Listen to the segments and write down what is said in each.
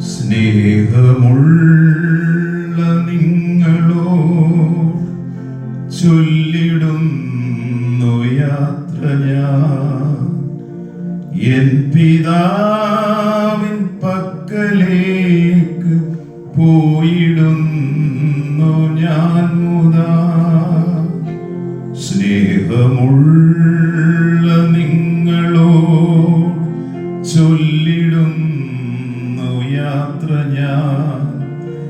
സ്നേഹമുള്ള നിങ്ങളോ ചൊല്ലിടുന്നു യാത്ര ഞാൻ. എൻ പിതാവിൻ പക്കലേക്ക് പോയിടുന്നു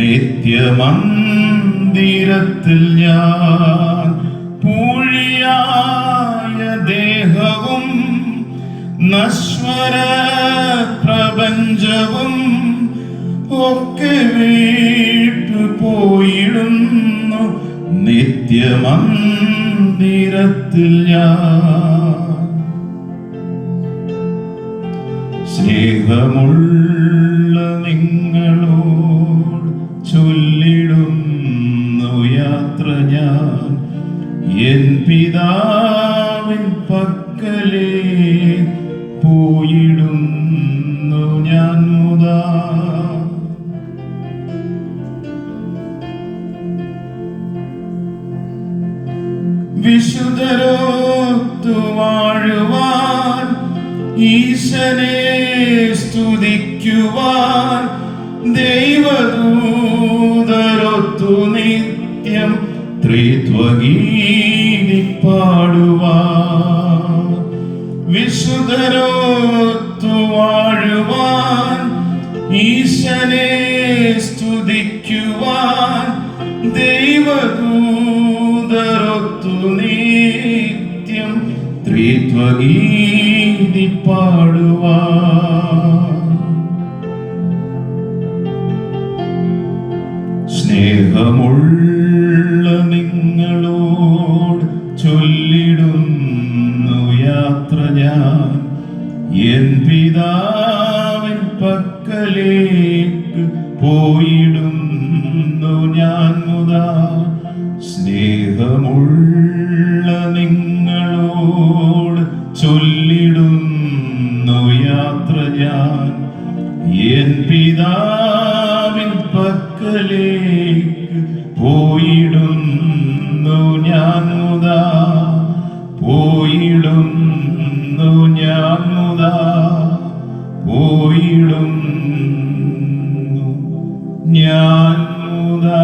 നിത്യമന്ദിരത്തിൽ ഞാൻ പൂഴിയായ ദേഹവും നശ്വര പ്രപഞ്ചവും ഒക്കെ വീട്ടു പോയിടുന്നു. നിത്യമന്ദിരത്തിൽ ഞാൻ സ്നേഹമുള്ള നിങ്ങളോട് ഞാൻ എൻ പിതാവിൻ പക്കലേ പോയിടുന്നു ഞാൻ മുതാ. വിശുദ്ധരോത്തു വാഴുവാൻ ഈശനെ സ്തുതിക്കുവാൻ ദൈവദൂതരൊത്തു നിത്യം ത്രിത്വഗീതി പാടുവാൻ വിശുദ്ധരോത്തു വാഴുവാൻ ഈശനെ സ്തുതിക്കുവാൻ ദൈവദൂതരൊത്തു നിത്യം ത്രിത്വഗീതി പാടുവാൻ സ്നേഹമുള്ള ചൊല്ലിടുന്നു യാത്ര ഞാൻ. എൻ പിതാവിൻ പക്കലേക്ക് പോയിടുന്നു ഞാൻ മുതാ. സ്നേഹമുള്ള നിങ്ങളോട് ചൊല്ലിടുന്നു യാത്ര ഞാൻ. എൻ പിതാവിൻ പക്കലേക്ക് ഞാൻ മുതാ